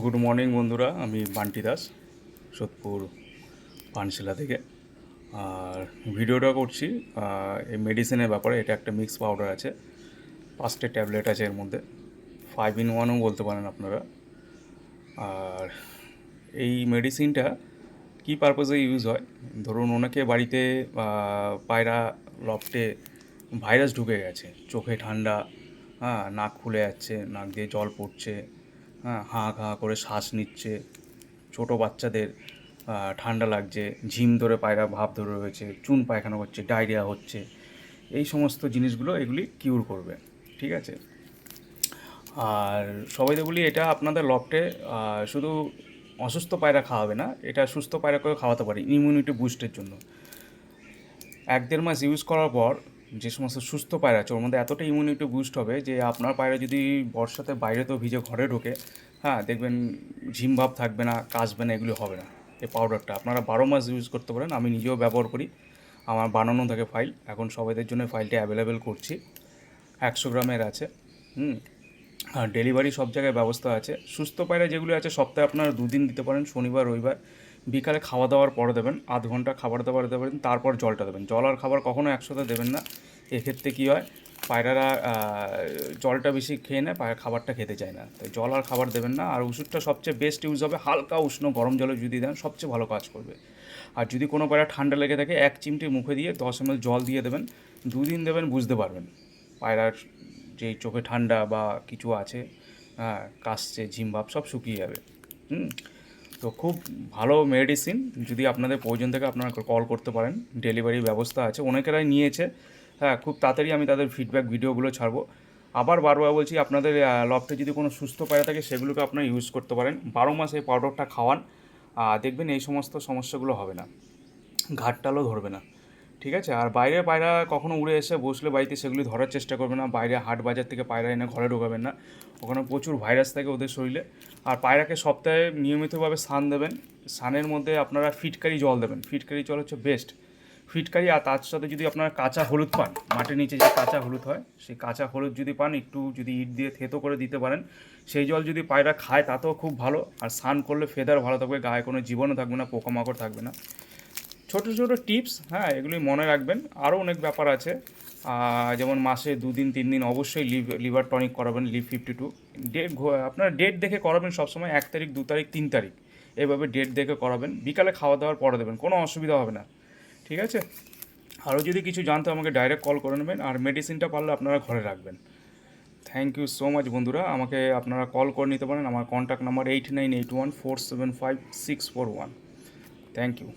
Good morning বন্ধুরা। আমি বান্টি দাস, সোদপুর পানশিলা থেকে। আর ভিডিওটা করছি এই মেডিসিনের ব্যাপারে। এটা একটা মিক্স পাউডার আছে, পাঁচটা ট্যাবলেট আছে এর মধ্যে। ফাইভ ইন ওয়ানও বলতে পারেন আপনারা। আর এই মেডিসিনটা কী পারপাসে ইউজ হয়? ধরুন ওনাকে বাড়িতে পায়রা লফটে ভাইরাস ঢুকে গেছে। চোখে ঠান্ডা হ্যাঁ নাক খুলে যাচ্ছে, নাক দিয়ে জল পড়ছে। হ্যাঁ হাঁ হাঁ করে শ্বাস নিচ্ছে। ছোটো বাচ্চাদের ঠান্ডা লাগছে, ঝিম ধরে পায়রা ভাব ধরে রয়েছে, চুন পায়খানা হচ্ছে ডায়রিয়া হচ্ছে। এই সমস্ত জিনিসগুলো এগুলি কিউর করবে, ঠিক আছে? আর সবাইকে বলি এটা আপনাদের লফটে শুধু অসুস্থ পায়রা খাওয়াবে না, এটা সুস্থ পায়রা পায়রাকেও খাওয়াতে পারে ইমিউনিটি বুস্টের জন্য। এক দেড় মাস ইউজ করার পর যে সমস্ত সুস্থ পায়রা আছে, ওর মধ্যে এতটা ইমিউনিটি বুস্ট হবে যে আপনার পায়রা যদি বর্ষাতে বাইরে তো ভিজে ঘরে ঢোকে হ্যাঁ দেখবেন ঝিম ভাব থাকবে না, কাশবে না, এগুলি হবে না, এই পাউডারটা আপনারা বারো মাস ইউজ করতে পারেন, আমি নিজেও ব্যবহার করি, আমার বানানো থাকে ফাইল এখন সবাইদের জন্য ফাইলটা অ্যাভেলেবেল করছি, একশো গ্রামের আছে, হুম, আর ডেলিভারি সব জায়গায় ব্যবস্থা আছে। সুস্থ পায়রা যেগুলো আছে, সপ্তাহে আপনারা দুদিন দিতে পারেন, শনিবার, রবিবার বিকালে খাওয়া দাওয়ার পরে দেবেন, আধ ঘণ্টা খাবার দাবার দেবেন, তারপর জলটা দেবেন। জল আর খাবার কখনো একসাথে দেবেন না। এক্ষেত্রে কী হয়, পায়রারা জলটা বেশি খেয়ে নেয়, পায়রা খাবারটা খেতে চায় না। তো জল আর খাবার দেবেন না। আর ওষুধটা সবচেয়ে বেস্ট ইউজ হবে হালকা উষ্ণ গরম জলে যদি দেন, সবচেয়ে ভালো কাজ করবে। আর যদি কোনো পায়রা ঠান্ডা লেগে থাকে, এক চিমটি মুখে দিয়ে দশ এমএল জল দিয়ে দেবেন। দুদিন দেবেন, বুঝতে পারবেন। পায়রার যে চোখে ঠান্ডা বা কিছু আছে হ্যাঁ কাশছে, ঝিমভাব, সব শুকিয়ে যাবে। হুম? তো খুব ভালো মেডিসিন যদি আপনাদের প্রয়োজন থেকে আপনারা কল করতে পারেন। ডেলিভারির ব্যবস্থা আছে। অনেকেরাই নিয়েছে। হ্যাঁ খুব তাড়াতাড়ি আমি তাদের ফিডব্যাক ভিডিওগুলো ছাড়বো। আবার বারবার বলছি, আপনাদের লফটে যদি কোনো সুস্থ পায়রা থাকে, সেগুলোকে আপনারা ইউজ করতে পারেন। বারো মাস এই পাউডারটা খাওয়ান। দেখবেন এই সমস্ত সমস্যাগুলো হবে না। ঘাটটালও ধরবে না। ঠিক আছে? আর বাইরে পায়রা কখনো উড়ে এসে বসলে বাড়িতে সেগুলি ধরার চেষ্টা করবে না। বাইরে হাট বাজার থেকে পায়রা এনে ঘরে ঢোকাবেন না। ওখানে প্রচুর ভাইরাস থাকে ওদের শরীরে। আর পায়রাকে সপ্তাহে নিয়মিতভাবে স্নান দেবেন। স্নানের মধ্যে আপনারা ফিটকারি জল দেবেন। ফিটকারি জল হচ্ছে বেস্ট ফিটকারি আর তার সাথে যদি আপনারা কাঁচা হলুদ পান, মাটির নিচে যে কাঁচা হলুদ হয়, সেই কাঁচা হলুদ যদি পান, একটু যদি ইট দিয়ে থেতো করে দিতে পারেন, সেই জল যদি পায়রা খায়, তাতেও খুব ভালো। আর স্নান করলে ফেদার ভালো থাকবে, গায়ে কোনো জীবাণু থাকবে না, পোকামাকড় থাকবে না। ছোট ছোট টিপস হ্যাঁ এগুলি মনে রাখবেন। আরও অনেক ব্যাপার আছে। যেমন মাসে দুদিন তিন দিন অবশ্যই লিভ, লিভার টনিক করাবেন, লিভ ফিফটি টু। ডেট আপনারা ডেট দেখে করাবেন সবসময়, এক তারিখ, দু তারিখ, তিন তারিখ। এভাবে ডেট দেখে করাবেন। বিকালে খাওয়া দাওয়ার পরে দেবেন, কোনো অসুবিধা হবে না। ঠিক আছে? আরও যদি কিছু জানতে আমাকে ডাইরেক্ট কল করে নেবেন, আর মেডিসিনটা পারলে আপনারা ঘরে রাখবেন। থ্যাংক ইউ সো মাচ বন্ধুরা। আমাকে আপনারা কল করে নিতে পারেন। আমার contact number eight nine eight one four seven five six four one thank you